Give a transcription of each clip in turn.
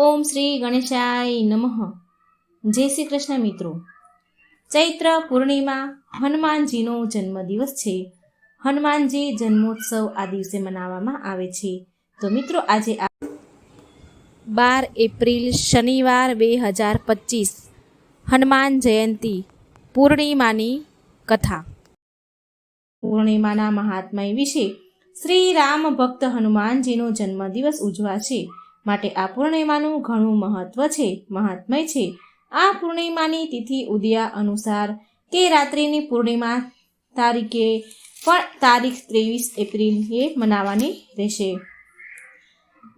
ઓમ શ્રી ગણેશાય નમઃ. જય શ્રી કૃષ્ણ મિત્રો. ચૈત્ર પૂર્ણિમા હનુમાનજીનો જન્મદિવસ છે. હનુમાનજી જન્મોત્સવ આ દિવસે મનાવવામાં આવે છે. તો મિત્રો આજે બાર એપ્રિલ શનિવાર બે હજાર પચીસ હનુમાન જયંતી પૂર્ણિમાની કથા. પૂર્ણિમાના મહાત્મય વિશે શ્રી રામ ભક્ત હનુમાનજીનો જન્મદિવસ ઉજવાશે. માટે આ પૂર્ણિમાનું ઘણું મહત્વ છે, મહાત્મય છે. આ પૂર્ણિમાની તિથિ ઉદયા અનુસાર કે રાત્રિની પૂર્ણિમા તારીખે પણ તારીખ ત્રેવીસ એપ્રિલે મનાવવાની રહેશે.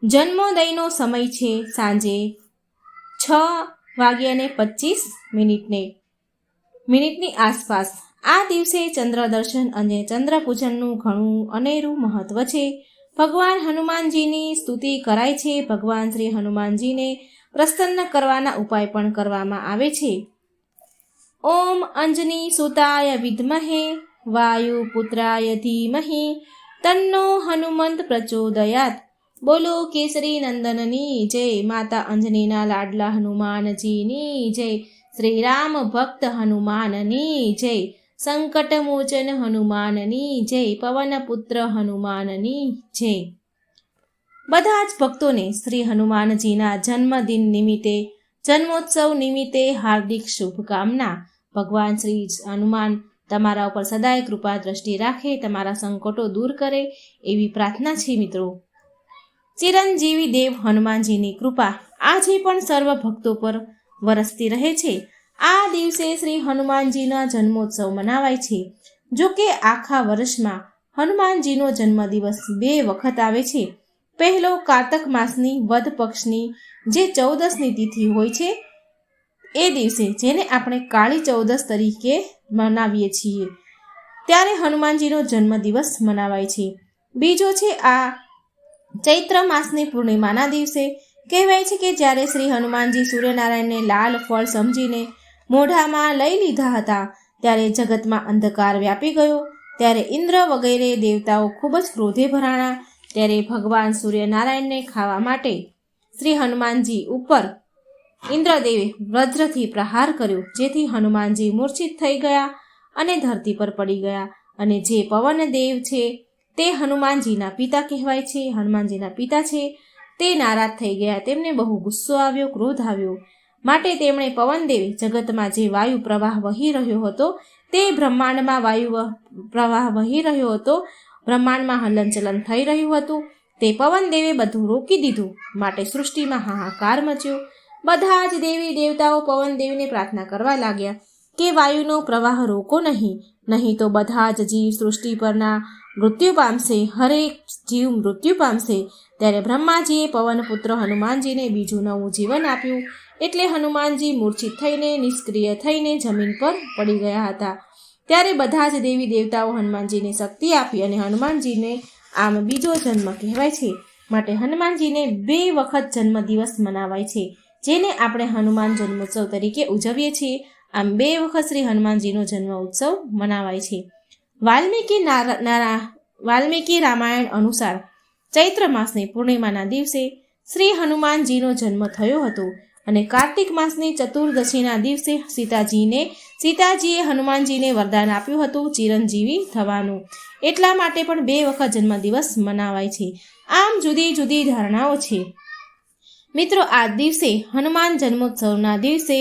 જન્મોદયનો સમય છે સાંજે છ વાગ્યાને પચીસ મિનિટને, મિનિટની આસપાસ. આ દિવસે ચંદ્ર દર્શન અને ચંદ્ર પૂજનનું ઘણું અનેરું મહત્વ છે. ભગવાન હનુમાનજીની સ્તુતિ કરાય છે. ભગવાન શ્રી હનુમાનજીને પ્રસન્ન કરવાના ઉપાય પણ કરવામાં આવે છે. ઓમ અંજની સુતાય વિદ્મહે, વાયુ પુત્રાય ધીમહી, તન્નો હનુમંત પ્રચોદયાત. બોલો કેસરી નંદનની જય, માતા અંજનીના લાડલા હનુમાનજીની જય, શ્રી રામ ભક્ત હનુમાનની જય. સંકટ મોચન હનુમાનની જય પવનપુત્ર હનુમાનની જય. બધા જ ભક્તોને શ્રી હનુમાનજીના જન્મદિન નિમિત્તે, જન્મોત્સવ નિમિત્તે હાર્દિક શુભકામના. ભગવાન શ્રી હનુમાન તમારા ઉપર સદાય કૃપા દ્રષ્ટિ રાખે, તમારા સંકટો દૂર કરે એવી પ્રાર્થના છે મિત્રો. ચિરંજીવી દેવ હનુમાનજીની કૃપા આજે પણ સર્વ ભક્તો પર વરસતી રહે છે. આ દિવસે શ્રી હનુમાનજીના જન્મોત્સવ મનાવાય છે. જો કે આખા વર્ષમાં હનુમાનજીનો જન્મદિવસ બે વખત આવે છે. પહેલો કારતક માસની વધ પક્ષની જે ચૌદસની તિથિ હોય છે, એ દિવસે જેને આપણે કાળી ચૌદસ તરીકે મનાવીએ છીએ. ત્યારે હનુમાનજીનો જન્મદિવસ મનાવાય છે. બીજો છે આ ચૈત્ર માસની પૂર્ણિમાના દિવસે. કહેવાય છે કે જ્યારે શ્રી હનુમાનજી સૂર્યનારાયણને લાલ ફળ સમજીને મોઢામાં લઈ લીધા હતા. ત્યારે જગતમાં અંધકાર વ્યાપી ગયો. ત્યારે ઇન્દ્ર વગેરે દેવતાઓ ખૂબ જ ક્રોધે ભરાણા. ત્યારે ભગવાન સૂર્યનારાયણને ખાવા માટે શ્રી હનુમાનજી ઉપર ઇન્દ્રદેવે વજ્રથી પ્રહાર કર્યો, જેથી હનુમાનજી મૂર્છિત થઈ ગયા અને ધરતી પર પડી ગયા. અને જે પવનદેવ છે તે હનુમાનજીના પિતા કહેવાય છે, હનુમાનજીના પિતા છે. તે નારાજ થઈ ગયા. તેમને બહુ ગુસ્સો આવ્યો, ક્રોધ આવ્યો. માટે તેમણે પવનદેવી જગતમાં જે વાયુ પ્રવાહ વહી રહ્યો હતો, તે બ્રહ્માંડમાં વાયુ પ્રવાહ વહી રહ્યો હતો, બ્રહ્માંડમાં હલનચલન થઈ રહ્યું હતું, તે પવનદેવે બધું રોકી દીધું, માટે સૃષ્ટિમાં હાહાકાર મચ્યો. બધા જ દેવી દેવતાઓ પવનદેવીને પ્રાર્થના કરવા લાગ્યા કે વાયુનો પ્રવાહ રોકો નહીં નહીં તો બધા જ જીવ સૃષ્ટિ પરના મૃત્યુ પામશે, હરેક જીવ મૃત્યુ પામશે. ત્યારે બ્રહ્માજીએ પવનપુત્ર હનુમાનજીને બીજું નવું જીવન આપ્યું. એટલે હનુમાનજી મૂર્છિત થઈને, નિષ્ક્રિય થઈને જમીન પર પડી ગયા હતા. ત્યારે બધા જ દેવી દેવતાઓ હનુમાનજીને શક્તિ આપી અને હનુમાનજીને આમ બીજો જન્મ કહેવાય છે. માટે હનુમાનજીને બે વખત જન્મદિવસ મનાવાય છે, જેને આપણે હનુમાન જન્મોત્સવ તરીકે ઉજવીએ છીએ. આમ બે વખત શ્રી હનુમાનજીનો જન્મ ઉત્સવ મનાવાય છે. વાલ્મીકી નારા વાલ્મીકી રામાયણ અનુસાર ચૈત્ર માસની પૂર્ણિમાના દિવસે શ્રી હનુમાનજીનો જન્મ થયો હતો. અને કાર્તિક માસની ચતુર્દશીના દિવસે સીતાજીને, સીતાજીએ હનુમાનજીને વરદાન આપ્યું હતું ચિરંજીવી થવાનું. એટલા માટે પણ બે વખત જન્મદિવસ મનાવાય છે. આમ જુદી જુદી ધારણાઓ છે. મિત્રો, આ દિવસે હનુમાન જન્મોત્સવના દિવસે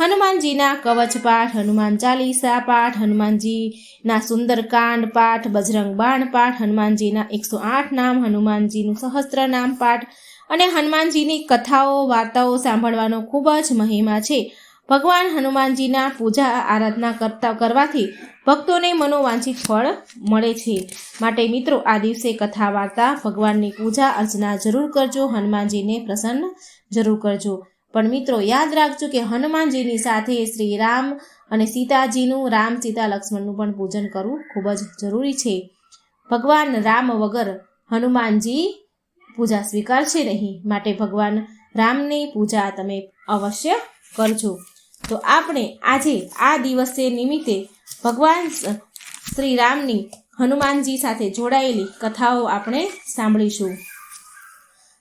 હનુમાનજીના કવચ પાઠ, હનુમાન ચાલીસા પાઠ, હનુમાનજીના સુંદરકાંડ પાઠ, બજરંગ બાણ પાઠ, હનુમાનજીના એકસો આઠ નામ, હનુમાનજીનું સહસ્ત્ર નામ પાઠ અને હનુમાનજીની કથાઓ, વાર્તાઓ સાંભળવાનો ખૂબ જ મહિમા છે. ભગવાન હનુમાનજીના પૂજા, આરાધના કરતા, કરવાથી ભક્તોને મનોવાંછિત ફળ મળે છે. માટે મિત્રો, આ દિવસે કથા, વાર્તા, ભગવાનની પૂજા, અર્ચના જરૂર કરજો, હનુમાનજીને પ્રસન્ન જરૂર કરજો. પણ મિત્રો, યાદ રાખજો કે હનુમાનજીની સાથે શ્રી રામ અને સીતાજીનું, રામ, સીતા, લક્ષ્મણનું પણ પૂજન કરવું ખૂબ જ જરૂરી છે. ભગવાન રામ વગર હનુમાનજી પૂજા સ્વીકારશે નહીં. માટે ભગવાન રામની પૂજા તમે અવશ્ય કરજો. તો આપણે આજે આ દિવસે નિમિત્તે ભગવાન શ્રી રામની હનુમાનજી સાથે જોડાયેલી કથાઓ આપણે સાંભળીશું.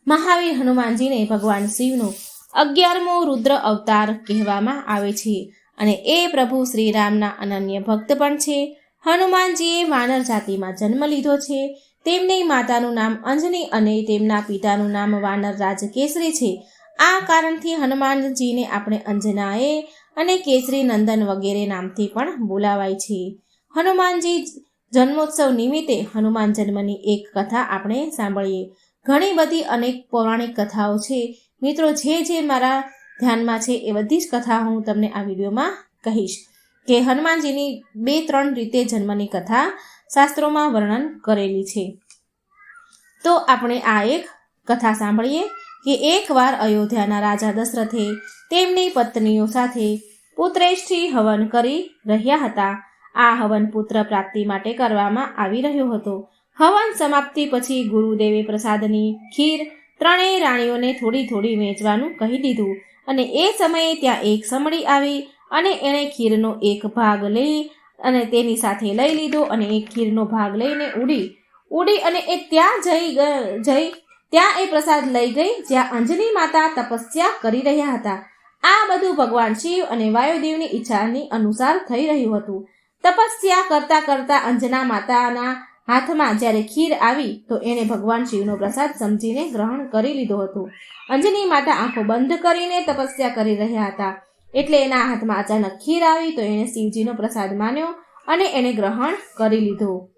મહાવીર હનુમાનજીને ભગવાન શિવનો અગિયારમો રુદ્ર અવતાર કહેવામાં આવે છે. અને એ પ્રભુ શ્રીરામના અનન્ય ભક્ત પણ છે. હનુમાનજીએ વાનર જાતિમાં જન્મ લીધો છે. તેમની માતાનું નામ અંજની અને તેમના પિતાનું નામ વાનર રાજ કેસરી છે. આ કારણથી હનુમાનજીને આપણે અંજનાએ અને કેસરી નંદન વગેરે નામથી પણ બોલાવાય છે. હનુમાનજી જન્મોત્સવ નિમિત્તે હનુમાન જન્મની એક કથા આપણે સાંભળીએ. ઘણી બધી અનેક પૌરાણિક કથાઓ છે. મિત્રો, જે જે મારા ધ્યાનમાં છે એ બધી જ કથા હું તમને આ વિડીયોમાં કહીશ. કે હનુમાનજીની બે ત્રણ રીતે જન્મની કથા શાસ્ત્રોમાં વર્ણન કરેલી છે. તો આપણે આ એક કથા સાંભળીએ કે એકવાર અયોધ્યાના રાજા દશરથે તેમની પત્નીઓ સાથે પુત્રેષ્ઠી હવન કરી રહ્યા હતા. આ હવન પુત્ર પ્રાપ્તિ માટે કરવામાં આવી રહ્યો હતો. હવન સમાપ્તિ પછી ગુરુદેવે પ્રસાદની ખીર ત્રણેય રાણીઓને થોડી થોડી વેચવાનું કહી દીધું અને એ સમયે ત્યાં એક સમડી આવી અને એણે ખીરનો એક ભાગ લઈ અને તેની સાથે લઈ લીધો અને એ ખીરનો ભાગ લઈને ઉડી. ઉડી અને એ ત્યાં જઈ જઈ, ત્યાં એ પ્રસાદ લઈ ગઈ, જ્યાં અંજની માતા તપસ્યા કરી રહ્યા હતા. આ બધું ભગવાન શિવ અને વાયુદેવની ઈચ્છાની અનુસાર થઈ રહ્યું હતું. તપસ્યા કરતા કરતા અંજના માતાના હાથમાં જ્યારે ખીર આવી, તો એણે ભગવાન શિવનો પ્રસાદ સમજીને ગ્રહણ કરી લીધો હતો. અંજની માતા આંખો બંધ કરીને તપસ્યા કરી રહ્યા હતા. એટલે એના હાથમાં અચાનક ખીર આવી તો એણે શિવજીનો પ્રસાદ માન્યો અને એણે ગ્રહણ કરી લીધો.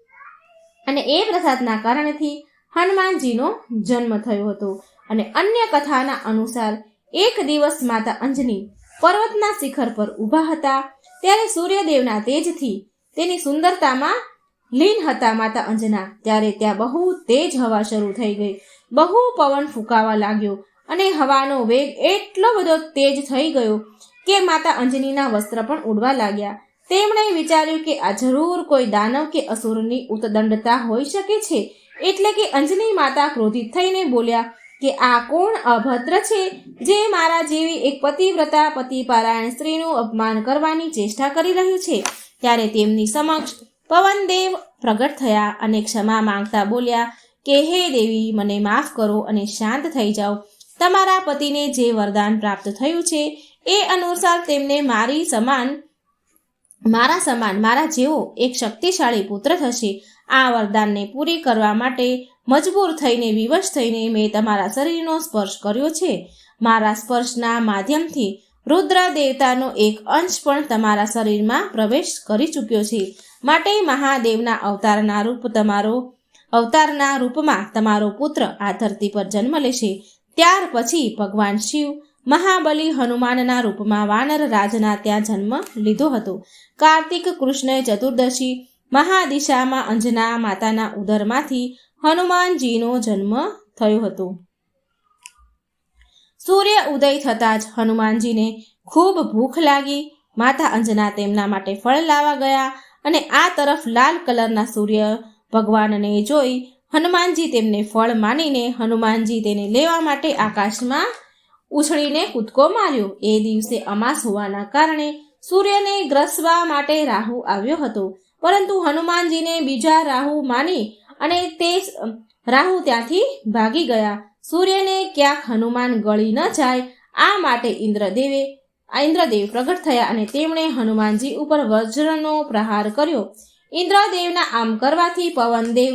અને એ પ્રસાદના કારણથી હનુમાનજીનો જન્મ થયો હતો. અને અન્ય કથાના અનુસાર એક દિવસ માતા અંજની પર્વતના શિખર પર ઊભા હતા. ત્યારે સૂર્યદેવના તેજથી તેની સુંદરતામાં લીન હતા માતા અંજના. ત્યારે ત્યાં બહુ તેજ હવા શરૂ થઈ ગઈ. બહુ પવન ફૂંકાવા લાગ્યો અને હવાનો વેગ એટલો બધો તેજ થઈ ગયો કે માતા અંજનીના વસ્ત્ર પણ ઉડવા લાગ્યા. તેમણે વિચાર્યું કે આ જરૂર કોઈ દાનવ કે અસુરની ઉતદંડતા હોઈ શકે છે? એટલે કે અંજની માતા ક્રોધિત થઈને બોલ્યા કે આ કોણ અભદ્ર છે જે મારા જેવી એક પતિવ્રતા પતિપારાયણ સ્ત્રીનું અપમાન કરવાની ચેષ્ટા કરી રહ્યું છે? ત્યારે તેમની સમક્ષ પવનદેવ પ્રગટ થયા અને ક્ષમા માંગતા બોલ્યા કે, હે દેવી, મને માફ કરો અને શાંત થઈ જાઓ. તમારા પતિને જે વરદાન પ્રાપ્ત થયું છે એ અનુસાર તેમને મારી સમાન, મારા સમાન, મારા જેવો એક શક્તિશાળી પુત્ર થશે. આ વરદાનને પૂરી કરવા માટે મજબૂર થઈને, વિવશ થઈને મેં તમારા શરીરનો સ્પર્શ કર્યો છે. મારા સ્પર્શના માધ્યમથી રુદ્ર દેવતાનો એક અંશ પણ તમારા શરીરમાં પ્રવેશ કરી ચૂક્યો છે. માટે મહાદેવના અવતારના રૂપ તમારો, અવતારના રૂપમાં તમારો પુત્ર આ ધરતી પર જન્મ લેશે. ત્યાર પછી ભગવાન શિવ મહાબલી હનુમાનના રૂપમાં વાનર રાજના ત્યાં જન્મ લીધો હતો. કાર્તિક કૃષ્ણ ચતુર્દશી મહાદિશામાં અંજના માતાના ઉદરમાંથી હનુમાનજીનો જન્મ થયો હતો. સૂર્ય ઉદય થતાં જ હનુમાનજીને ખૂબ ભૂખ લાગી. માતા અંજના તેમના માટે ફળ લાવવા ગયા અને આ તરફ લાલ કલરના સૂર્ય ભગવાનને જોઈ હનુમાનજી તેમને ફળ માનીને હનુમાનજી તેને લેવા માટે આકાશમાં ઉછળીને કૂદકો માર્યો. એ દિવસે અમાસ હોવાના કારણે સૂર્યને ગ્રસવા માટે રાહુ આવ્યો હતો. પરંતુ હનુમાનજીને બીજા રાહુ માની અને તે રાહુ ત્યાંથી ભાગી ગયા. સૂર્યને ક્યાંક હનુમાન ગળી ન જાય, આ માટે ઇન્દ્રદેવે ઇન્દ્રદેવ પ્રગટ થયા અને તેમણે હનુમાનજી ઉપર વજ્રનો પ્રહાર કર્યો. ઇન્દ્રદેવના આમ કરવાથી પવનદેવ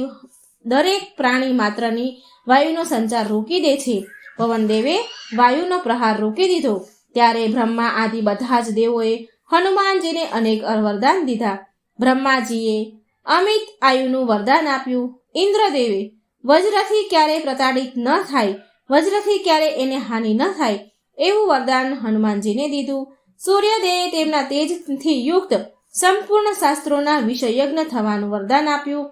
દરેક પ્રાણી માત્રની વાયુનો સંચાર રોકી દે છે. પવનદેવે વાયુનો પ્રહાર રોકી દીધો. ત્યારે બ્રહ્મા આદિ બધા જ દેવોએ હનુમાનજીને અનેક વરદાન દીધા. બ્રહ્માજીએ અમિત આયુનું વરદાન આપ્યું. ઇન્દ્રદેવે વજ્રથી ક્યારે પ્રતાડિત ન થાય, વજ્રથી ક્યારે એને હાનિ ન થાય એવું વરદાન હનુમાનજીને દીધું. સૂર્યદેવે તેમના તેજથી યુક્ત સંપૂર્ણ શાસ્ત્રોના વિષયજ્ઞ થવાનું વરદાન આપ્યું.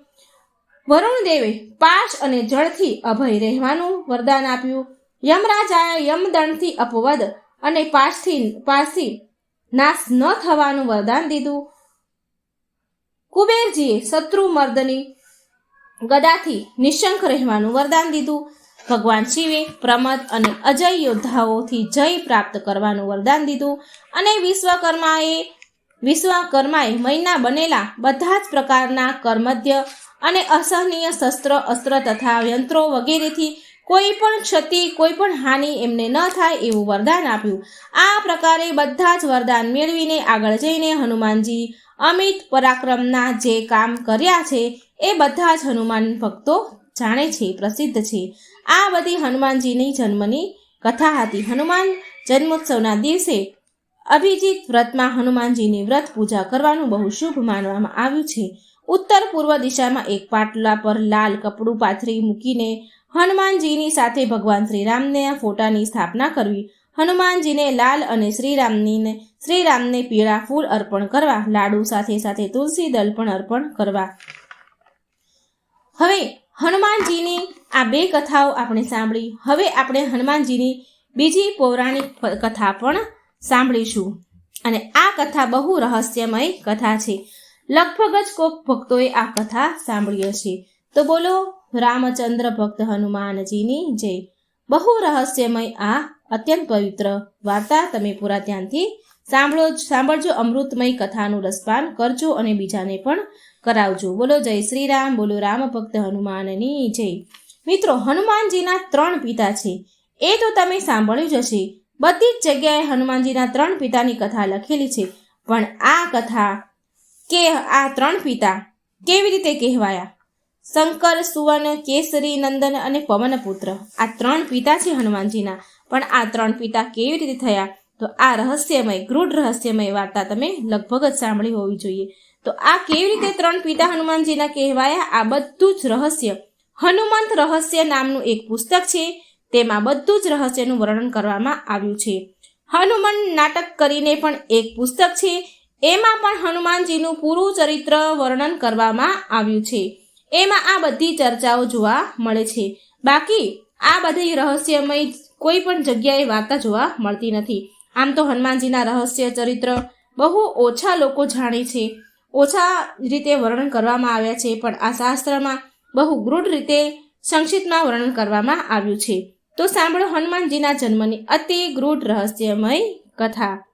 વરુણદેવે પાશ અને જળથી અભય રહેવાનું વરદાન આપ્યું. યમરાજાએ યમદંડથી અપવદ અને પાશથી પાશથી નાશ ન થવાનું વરદાન દીધું. કુબેરજીએ શત્રુ મર્દની ગદાથી નિશંક રહેવાનું વરદાન દીધું. ભગવાન શિવે પ્રમદ અને અજય યોદ્ધાઓથી જય પ્રાપ્ત કરવાનું વરદાન દીધું અને વિશ્વકર્માએ વિશ્વકર્માએ મહિના બનેલા બધા જ પ્રકારના કર્મધ્ય અને અસહનીય શસ્ત્ર, અસ્ત્ર તથા યંત્રો વગેરેથી કોઈ પણ ક્ષતિ, કોઈ પણ હાનિ એમને ન થાય એવું વરદાન આપ્યું. આ પ્રકારે બધા જ વરદાન મેળવીને આગળ જઈને હનુમાનજી અમિત પરાક્રમના જે કામ કર્યા છે, એ બધા જ હનુમાન ભક્તો જાણે છે, પ્રસિદ્ધ છે. આ બધી હનુમાનજીની જન્મની કથા હતી. હનુમાન જન્મોત્સવના દિવસે અભિજીત વ્રતમાં હનુમાનજીની વ્રત પૂજા કરવાનું બહુ શુભ માનવામાં આવ્યું છે. ઉત્તર પૂર્વ દિશામાં એક પાટલા પર લાલ કપડું પાથરી મૂકીને હનુમાનજીની સાથે ભગવાન શ્રીરામને ફોટાની સ્થાપના કરવી. હનુમાનજીને લાલ અને શ્રીરામનીને શ્રીરામને પીળા ફૂલ અર્પણ કરવા, લાડુ સાથે સાથે તુલસી દળ પણ અર્પણ કરવા. હવે, હનુમાનજીની આ બે કથાઓ આપણે સાંભળી. હવે આપણે હનુમાનજીની બીજી પૌરાણિક કથા પણ સાંભળીશું. અને આ કથા બહુ રહસ્યમય કથા છે. લગભગ જ કોક ભક્તોએ આ કથા સાંભળી હશે. તો બોલો રામચંદ્ર ભક્ત હનુમાનજીની જય. બહુ રહસ્યમય આ અત્યંત પવિત્ર વાર્તા તમે પૂરા ધ્યાનથી સાંભળો સાંભળજો, અમૃતમય કથાનું રસપાન કરજો અને બીજાને પણ કરાવજો. બોલો જય શ્રી રામ બોલો રામ ભક્ત હનુમાનની જય. મિત્રો, હનુમાનજીના ત્રણ પિતા છે. એ તો તમે સાંભળ્યું જ હશે. બધી જ જગ્યાએ હનુમાનજીના ત્રણ પિતાની કથા લખેલી છે. પણ આ કથા કે આ ત્રણ પિતા કેવી રીતે કહેવાયા? શંકર, સુવર્ણ, કેસરી, નંદન અને પવનપુત્ર. આ ત્રણ પિતા છે હનુમાનજીના. પણ આ ત્રણ પિતા કેવી રીતે થયા? તો આ રહસ્યમય, ગૃઢ રહસ્યમય વાર્તા તમે લગભગ જ સાંભળી હોવી જોઈએ. તો આ કેવી રીતે ત્રણ પિતા હનુમાનજીના કહેવાયા? આ બધું જ રહસ્ય. હનુમંત રહસ્ય નામનું એક પુસ્તક છે. તેમાં બધું જ રહસ્યનું વર્ણન કરવામાં આવ્યું છે. હનુમાન નાટક કરીને પણ એક પુસ્તક છે. એમાં પણ હનુમાનજીનું પૂરું ચરિત્ર વર્ણન કરવામાં આવ્યું છે. એમાં આ બધી ચર્ચાઓ જોવા મળે છે. બાકી, આ બધી રહસ્યમય કોઈ પણ જગ્યાએ વાર્તા જોવા મળતી નથી. આમ તો હનુમાનજીના રહસ્ય ચરિત્ર બહુ ઓછા લોકો જાણે છે. ઓછા રીતે વર્ણન કરવામાં આવ્યા છે, પણ આ શાસ્ત્રમાં બહુ ગૃઢ રીતે સંક્ષિપ્તમાં વર્ણન કરવામાં આવ્યું છે. તો સાંભળો હનુમાનજીના જન્મની અતિ ગૃઢ રહસ્યમય કથા.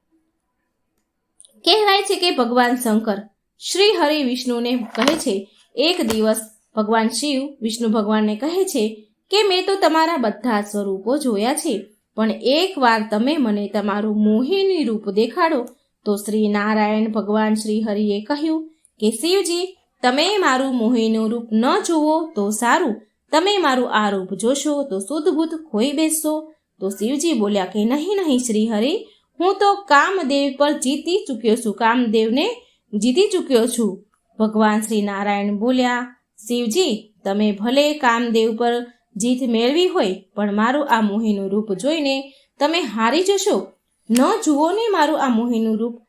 કહેવાય છે કે ભગવાન શંકર શ્રી હરિ વિષ્ણુને કહે છે એક દિવસ ભગવાન શિવ, વિષ્ણુ ભગવાનને કહે છે કે મેં તો તમારા બધા સ્વરૂપો જોયા છે, પણ એકવાર તમે મને તમારું મોહિની રૂપ દેખાડો, તો શ્રી નારાયણ ભગવાન શ્રી હરિએ કહ્યું કે શિવજી, તમે મારું મોહિનું રૂપ ન જુઓ તો સારું, તમે મારું આ રૂપ જોશો તો શુદ્ધબુદ્ધ ખોઈ બેસશો. તો શિવજી બોલ્યા કે નહીં નહીં શ્રી હરિ, હું તો કામદેવ પર જીતી ચૂક્યો છું, કામદેવને જીતી ચૂક્યો છું. ભગવાન શ્રી નારાયણ બોલ્યા, શિવજી, તમે ભલે કામદેવ પર જીત મેળવી હોય, પણ મારું આ મોહીનું રૂપ જોઈને તમે હારી જશો. ન જુઓ ને મારું આ મોહીનું રૂપ.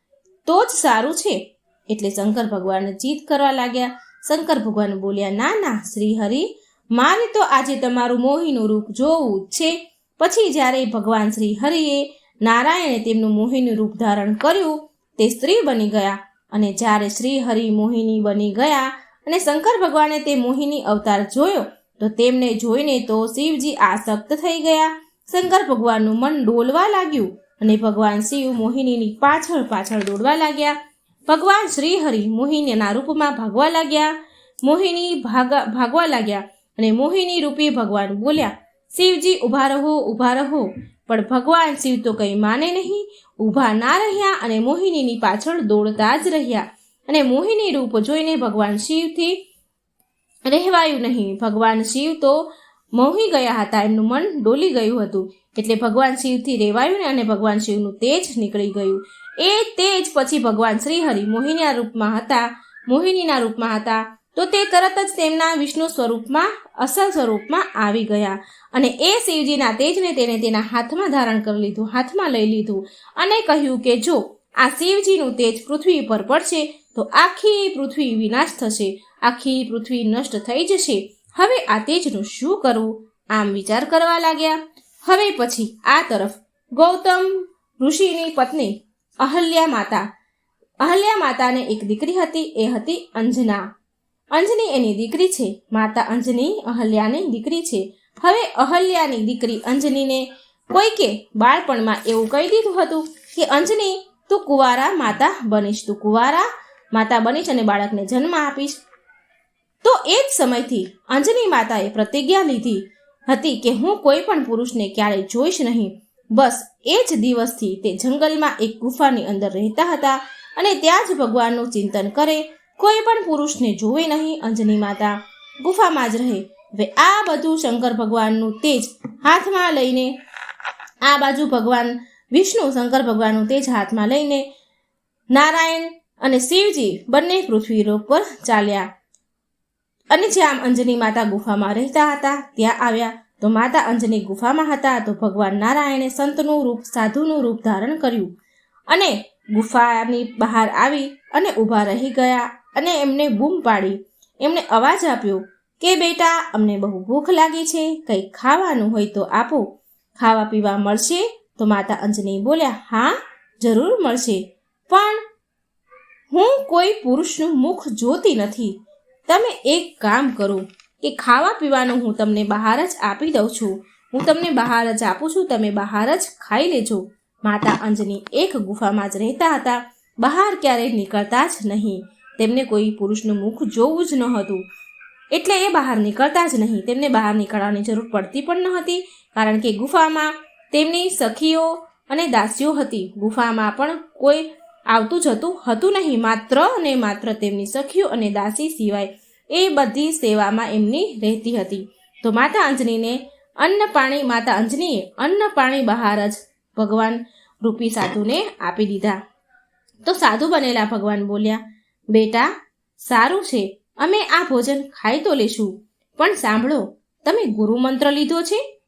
તો જ સારું છે. એટલે શંકર ભગવાન જીત કરવા લાગ્યા. શંકર ભગવાન બોલ્યા, ના ના, શ્રી હરિ, મારે તો આજે તમારું મોહીનું રૂપ જોવું જ છે. પછી જ્યારે ભગવાન શ્રી હરિએ નારાયણે તેમનું મોહીનું રૂપ ધારણ કર્યું, તે સ્ત્રી બની ગયા. અને જ્યારે શ્રી હરિ મોહિની બની ગયા અને શંકર ભગવાને તે મોહિની અવતાર જોયો, તો તેમને જોઈને તો શિવજી આસક્ત થઈ ગયા. શંકર ભગવાનનું મન ડોલવા લાગ્યું અને ભગવાન શિવ મોહિનીની પાછળ પાછળ દોડવા લાગ્યા. ભગવાન શ્રી હરિ મોહિનીના રૂપમાં ભાગવા લાગ્યા. મોહિની ભાગા, ભાગવા લાગ્યા અને મોહિની રૂપી ભગવાન બોલ્યા, શિવજી, ઊભા રહો ઊભા રહો. પણ ભગવાન શિવ તો કંઈ માને નહીં. ઊભા ના રહ્યા અને મોહિનીની પાછળ દોડતા જ રહ્યા. અને મોહિની રૂપ જોઈને ભગવાન શિવથી રહેવાયું નહીં. ભગવાન શિવ તો મોહી ગયા હતા. એમનું મન ડોલી ગયું હતું. એટલે ભગવાન શિવથી રેવાયું ને અને ભગવાન શિવનું તેજ નીકળી ગયું. એ તેજ પછી ભગવાન શ્રીહરિ મોહિનીના રૂપમાં હતા. મોહિનીના રૂપમાં હતા. તો તે તરત જ તેમના વિષ્ણુ સ્વરૂપમાં, અસલ સ્વરૂપમાં આવી ગયા. અને એ શિવજીના તેજને તેને તેના હાથમાં ધારણ કરી લીધું, હાથમાં લઈ લીધું અને કહ્યું કે, જો આ શિવજીનું તેજ પૃથ્વી પર પડશે, તો આખી પૃથ્વી વિનાશ થશે, આખી પૃથ્વી નષ્ટ થઈ જશે. હવે આ તેજનું શું કરવું? આમ વિચાર કરવા લાગ્યા. હવે પછી આ તરફ ગૌતમ ઋષિની પત્ની અહલ્યા માતા, અહલ્યા માતાને એક દીકરી હતી, એ હતી અંજના. અંજની એની દીકરી છે. માતા અંજની, અહલ્યાની દીકરી છે. હવે અહલ્યાની દીકરી અંજનીને કોઈકે બાળપણમાં એવું કહી દીધું હતું કે, અંજની, તું કુંવારા માતા બનીશ, તું કુંવારા માતા બનીશ અને બાળકને જન્મ આપીશ. તો એ જ સમયથી અંજની માતાએ પ્રતિજ્ઞા લીધી હતી કે, હું કોઈ પણ પુરુષને ક્યારેય જોઈશ નહીં. બસ એ જ દિવસથી તે જંગલમાં એક ગુફાની અંદર રહેતા હતા અને ત્યાં જ ભગવાનનું ચિંતન કરે કોઈ પણ પુરુષને જોવે નહીં, અંજની માતા. ગુફામાં જ રહે. હવે આ બધું શંકર ભગવાનનું તેજ હાથમાં લઈને, આ બાજુ ભગવાન વિષ્ણુ, શંકર ભગવાનનું તેજ હાથમાં લઈને નારાયણ અને શિવજી બંને પૃથ્વી પર ચાલ્યા. અને જ્યાં અંજની માતા ગુફામાં રહેતા હતા, ત્યાં આવ્યા. તો માતા અંજની ગુફામાં હતા, તો ભગવાન નારાયણે સંતનું રૂપ, સાધુનું રૂપ ધારણ કર્યું. અને ગુફાની બહાર આવી અને ઊભા રહી ગયા. અને એમને બૂમ પાડી. એમણે અવાજ આપ્યો કે, બેટા, અમને બહુ ભૂખ લાગી છે. કંઈ ખાવાનું હોય તો આપો. ખાવા પીવા મળશે તો માતા અંજની બોલ્યા, હા, જરૂર મળશે. પણ હું કોઈ પુરુષનું મુખ જોતી નથી. તમે એક કામ કરો કે ખાવા પીવાનું હું તમને બહાર જ આપી દઉં છું. હું તમને બહાર જ આપું છું. તમે બહાર જ ખાઈ લેજો. માતા અંજની એક ગુફામાં જ રહેતા હતા. બહાર ક્યારેય નીકળતા જ નહીં. તેમને કોઈ પુરુષનું મુખ જોવું જ ન હતું. એટલે એ બહાર નીકળતા જ નહીં. તેમને બહાર નીકળવાની જરૂર પડતી પણ ન હતી, કારણ કે ગુફામાં તેમની સખીઓ અને દાસીઓ હતી. ગુફામાં પણ કોઈ આવતું જતું હતું નહીં. માત્ર અને માત્ર તેમની સખીઓ અને દાસી સિવાય એ બધી સેવામાં એમની રહેતી હતી. તો માતા અંજનીને અન્ન પાણી, માતા અંજનીએ અન્ન પાણી બહાર જ ભગવાન રૂપી સાધુને આપી દીધા. તો સાધુ બનેલા ભગવાન બોલ્યા બેટા, સારું છે, અમે આ ભોજન ખાઈ તો લેશું. પણ સાંભળો, તમે ગુરુ મંત્ર લીધો છે?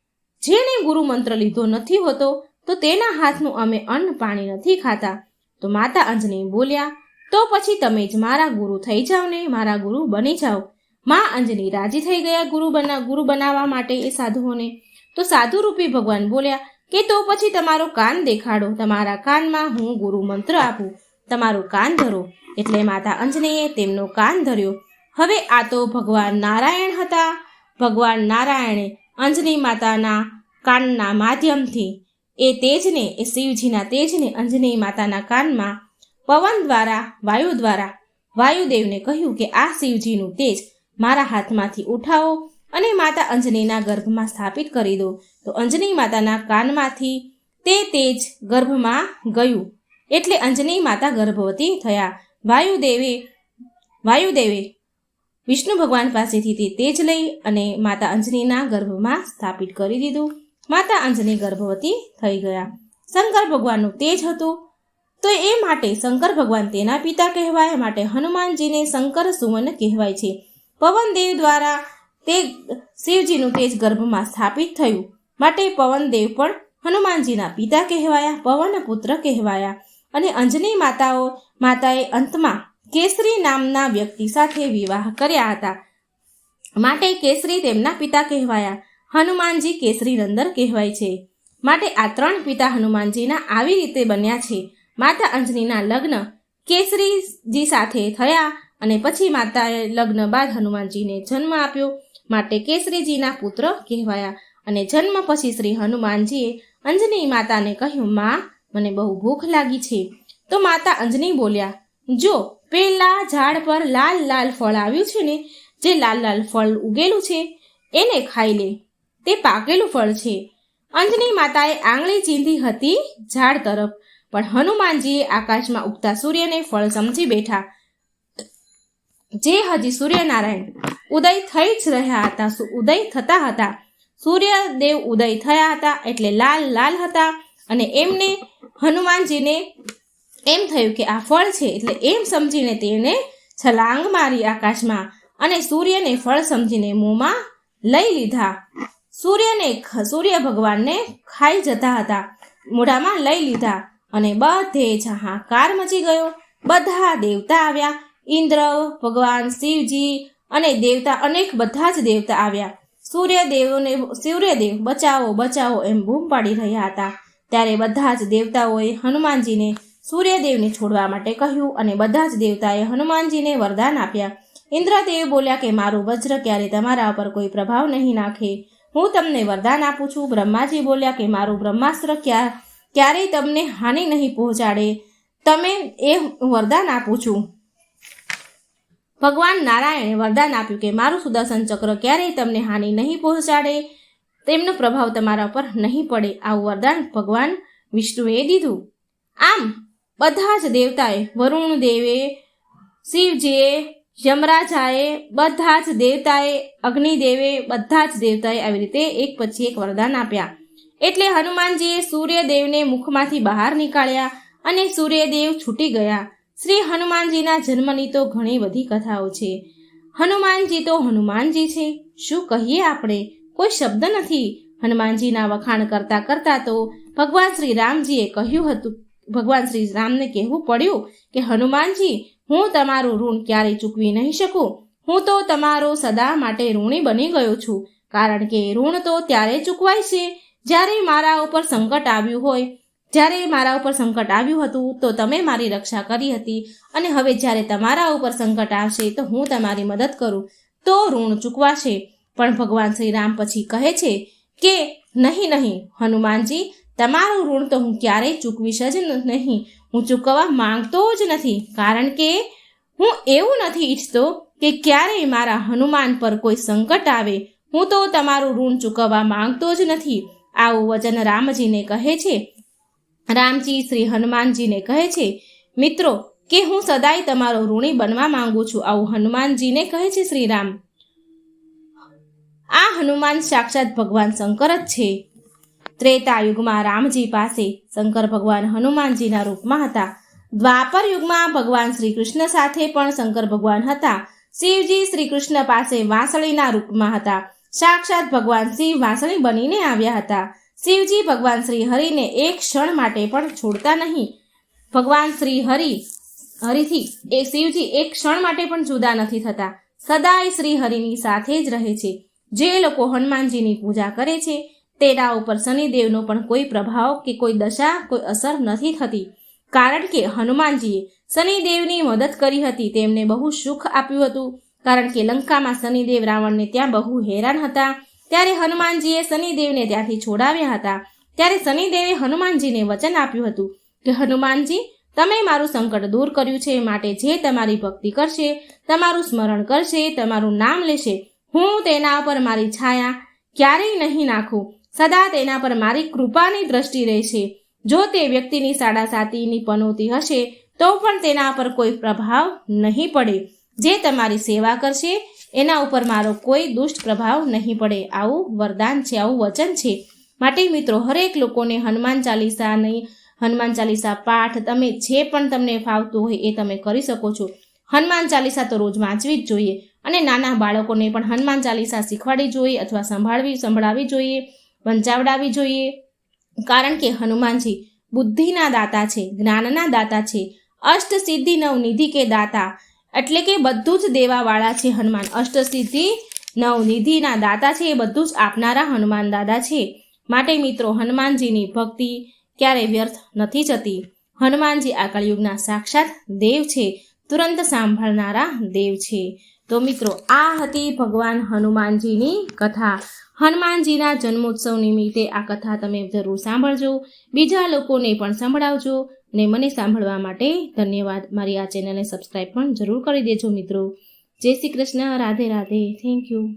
જેણે ગુરુ મંત્ર લીધો નથી હોતો, તો તેના હાથનું અમે અન્ન પાણી નથી ખાતા. તો માતા અંજની બોલ્યા, તો પછી તમે જ મારા ગુરુ થઈ જાઓ ને મારા ગુરુ બની જાઓ. માં અંજની રાજી થઈ ગયા ગુરુ બના, ગુરુ બનાવવા માટે એ સાધુઓને. તો સાધુ રૂપી ભગવાન બોલ્યા, કે તો પછી તમારો કાન દેખાડો, તમારા કાનમાં હું ગુરુ મંત્ર આપું. તમારું કાન ધરો. એટલે માતા અંજનેયે તેમનો કાન ધર્યો. હવે આ તો ભગવાન નારાયણ હતા. ભગવાન નારાયણે અંજની માતાના કાનના માધ્યમથી એ તેજને, એ શિવજીના તેજને અંજની માતાના કાનમાં પવન દ્વારા, વાયુ દ્વારા, વાયુદેવને કહ્યું કે આ શિવજીનું તેજ મારા હાથમાંથી ઉઠાવો અને માતા અંજનીના ગર્ભમાં સ્થાપિત કરી દો. તો અંજની માતાના કાનમાંથી તે તેજ ગર્ભમાં ગયું. એટલે અંજની માતા ગર્ભવતી થયા. વાયુદેવે વાયુદેવે વિષ્ણુ ભગવાન પાસેથી તે તેજ લઈ અને માતા અંજનીના ગર્ભમાં સ્થાપિત કરી દીધું. માતા અંજની ગર્ભવતી થઈ ગયા. શંકર ભગવાનનું તેજ હતું. તો એ માટે શંકર ભગવાન તેના પિતા કહેવાય માટે હનુમાનજીને શંકર સુવન કહેવાય છે. પવનદેવ દ્વારા તે શિવજીનું તેજ ગર્ભમાં સ્થાપિત થયું. માટે પવનદેવ પણ હનુમાનજીના પિતા કહેવાયા પવન પુત્ર કહેવાયા. અને અંજની માતાઓ, માતાએ અંતમાં કેસરી નામના વ્યક્તિ સાથે વિવાહ કર્યા હતા. માટે કેસરી તેમના પિતા કહેવાયા. હનુમાનજી કેસરી નંદર કહેવાય છે. માટે આ ત્રણ પિતા હનુમાનજીના આવી રીતે બન્યા છે. માતા અંજનીના લગ્ન કેસરીજી સાથે થયા અને પછી માતાએ લગ્ન બાદ હનુમાનજીને જન્મ આપ્યો. માટે કેસરીજીના પુત્ર કહેવાયા અને જન્મ પછી શ્રી હનુમાનજીએ અંજની માતાને કહ્યું, માં મને બહુ ભૂખ લાગી છે. તો માતા અંજની બોલ્યા, જો, પેલા ઝાડ પર લાલ લાલ ફળ આવ્યું છે ને, જે લાલ લાલ ફળ ઉગેલું છે, એને ખાઈ લે. તે પાકેલું ફળ છે. અંજની માતાએ આંગળી ચીંધી હતી ઝાડ તરફ, પણ હનુમાનજીએ આકાશમાં ઉગતા સૂર્યને ફળ સમજી બેઠા. જે હજી સૂર્યનારાયણ ઉદય થઈ જ રહ્યા હતા ઉદય થતા હતા. સૂર્યદેવ ઉદય થયા હતા એટલે લાલ લાલ હતા. અને એમને હનુમાનજીને એમ થયું કે આ ફળ છે, એટલે એમ સમજીને તેને છલાંગ મારી આકાશમાં અને સૂર્યને ફળ સમજીને મોંમાં લઈ લીધા. સૂર્યને સૂર્ય ભગવાનને ખાઈ જતા હતા. મોઢામાં લઈ લીધા અને બધે જહાકાર મચી ગયો. બધા દેવતા આવ્યા. ઇન્દ્ર, ભગવાન, શિવજી અને દેવતા અનેક બધા જ દેવતા આવ્યા. સૂર્યદેવને, સૂર્યદેવ બચાવો બચાવો એમ બૂમ પાડી રહ્યા હતા. ત્યારે બધા જ દેવતાઓએ હનુમાનજીને સૂર્યદેવને છોડવા માટે કહ્યું અને બધા જ દેવતાએ હનુમાનજીને વરદાન આપ્યા. ઇન્દ્રદેવ બોલ્યા કે, મારું વજ્ર ક્યારે તમારા ઉપર કોઈ પ્રભાવ નહીં નાખે. હું તમને વરદાન આપું છું. બ્રહ્માજી બોલ્યા કે, મારું બ્રહ્માસ્ત્ર ક્યાં, ક્યારેય તમને હાનિ નહીં પહોંચાડે. તમે એ વરદાન આપું છું. ભગવાન નારાયણે વરદાન આપ્યું કે, મારું સુદર્શન ચક્ર ક્યારેય તમને હાનિ નહીં પહોંચાડે. તેમનો પ્રભાવ તમારા પર નહીં પડે આવું વરદાન ભગવાન વિષ્ણુએ દીધું. આમ બધા જ દેવતાએ વરુણ દેવે શિવજીએ યમરાજાએ, બધા જ દેવતાએ, અગ્નિદેવે, બધા જ દેવતાએ આવી રીતે એક પછી એક વરદાન આપ્યા. એટલે હનુમાનજીએ સૂર્યદેવને મુખમાંથી બહાર નીકાળ્યા અને સૂર્યદેવ છૂટી ગયા. શ્રી હનુમાનજીના જન્મની તો ઘણી બધી કથાઓ છે. હનુમાનજી તો હનુમાનજી છે. શું કહીએ આપણે? કોઈ શબ્દ નથી. હનુમાનજીના વખાણ કરતા કરતા તો ભગવાન શ્રી રામજીએ કહ્યું હતું. ભગવાન શ્રી રામને કહેવું પડ્યું કે, હનુમાનજી, હું તમારું ઋણ ક્યારેય ચૂકવી નહીં શકું. હું તો તમારો સદા માટે ઋણી બની ગયો છું. કારણ કે ઋણ તો ત્યારે ચૂકવાય છે, જ્યારે મારા ઉપર સંકટ આવ્યું હોય. જ્યારે મારા ઉપર સંકટ આવ્યું હતું, તો તમે મારી રક્ષા કરી હતી. અને હવે જ્યારે તમારા ઉપર સંકટ આવશે, તો હું તમારી મદદ કરું. તો ઋણ ચૂકવાશે. પણ ભગવાન શ્રી રામ પછી કહે છે કે, નહીં નહીં, હનુમાનજી, તમારું ઋણ તો હું ક્યારેય ચૂકવીશ જ નહીં. હું ચૂકવવા માંગતો જ નથી, કારણ કે હું એવું નથી ઈચ્છતો કે ક્યારેય મારા હનુમાન પર કોઈ સંકટ આવે. હું તો તમારું ઋણ ચૂકવવા માંગતો જ નથી. આવું વચન રામજીને કહે છે. રામજી શ્રી હનુમાનજીને કહે છે, મિત્રો, કે હું સદાય તમારો ઋણી બનવા માંગુ છું. આવું હનુમાનજીને કહે છે શ્રી રામ આ હનુમાન સાક્ષાત ભગવાન શંકર જ છે. ત્રેતા યુગમાં રામજી પાસે શંકર ભગવાન હનુમાનજીના રૂપમાં હતા. દ્વાપર યુગમાં ભગવાન શ્રી કૃષ્ણ સાથે પણ શંકર ભગવાન હતા. શિવજી શ્રી કૃષ્ણ પાસે વાંસળીના રૂપમાં હતા. સાક્ષાત ભગવાન શિવ વાંસળી બનીને આવ્યા હતા. શિવજી ભગવાન શ્રી હરિને એક ક્ષણ માટે પણ છોડતા નહીં. ભગવાન શ્રી હરિ, હરિથી એ શિવજી એક ક્ષણ માટે પણ જુદા નથી થતા. સદાય શ્રી હરિની સાથે જ રહે છે. જે લોકો હનુમાનજીની પૂજા કરે છે, તેના ઉપર શનિદેવનો પણ કોઈ પ્રભાવ કે કોઈ દશા, કોઈ અસર નથી થતી. કારણ કે હનુમાનજીએ શનિદેવની મદદ કરી હતી, તેમને બહુ સુખ આપ્યું હતું. કારણ કે લંકામાં શનિદેવ રાવણને ત્યાં બહુ હેરાન હતા. ત્યારે હનુમાનજીએ શનિદેવને ત્યાંથી છોડાવ્યા હતા. ત્યારે શનિદેવે હનુમાનજીને વચન આપ્યું હતું કે, હનુમાનજી, તમે મારું સંકટ દૂર કર્યું છે માટે જે તમારી ભક્તિ કરશે, તમારું સ્મરણ કરશે, તમારું નામ લેશે હું તેના પર મારી છાયા ક્યારેય નહીં નાખું. સદા તેના પર મારી કૃપાની દ્રષ્ટિ રહેશે જો તે વ્યક્તિની સાડા સાતીની પનોતી હશે, તો પણ તેના પર કોઈ પ્રભાવ નહીં પડે. જે તમારી સેવા કરશે, એના ઉપર મારો કોઈ દુષ્ટ પ્રભાવ નહીં પડે. આવું વરદાન છે, આવું વચન છે. માટે મિત્રો, હરેક લોકોને હનુમાન ચાલીસાની, હનુમાન ચાલીસા પાઠ, તમે જે પણ તમને ફાવતું હોય એ તમે કરી શકો છો. હનુમાન ચાલીસા તો રોજ વાંચવી જ જોઈએ અને નાના બાળકોને પણ હનુમાન ચાલીસા શીખવાડવી જોઈએ અથવા સંભાળવી, સંભળાવી જોઈએ, વંચાવડાવવી જોઈએ. કારણ કે હનુમાનજી બુદ્ધિના દાતા છે, જ્ઞાનના દાતા છે, અષ્ટ સિદ્ધિ નવનિધિ કે દાતા એટલે કે બધું જ દેવાવાળા છે હનુમાન. અષ્ટસિદ્ધિ નવનિધિના દાતા છે, એ બધું જ આપનારા હનુમાન દાદા છે. માટે મિત્રો, હનુમાનજીની ભક્તિ ક્યારેય વ્યર્થ નથી જતી. હનુમાનજી આ કળિયુગના સાક્ષાત દેવ છે. તુરંત સાંભળનારા દેવ છે. તો મિત્રો, આ હતી ભગવાન હનુમાનજીની કથા. હનુમાનજીના જન્મોત્સવ નિમિત્તે આ કથા તમે જરૂર સાંભળજો. બીજા લોકોને પણ સંભળાવજો અને મને સાંભળવા માટે ધન્યવાદ. મારી આ ચેનલને સબસ્ક્રાઈબ પણ જરૂર કરી દેજો મિત્રો. જય શ્રી કૃષ્ણ. રાધે રાધે. Thank you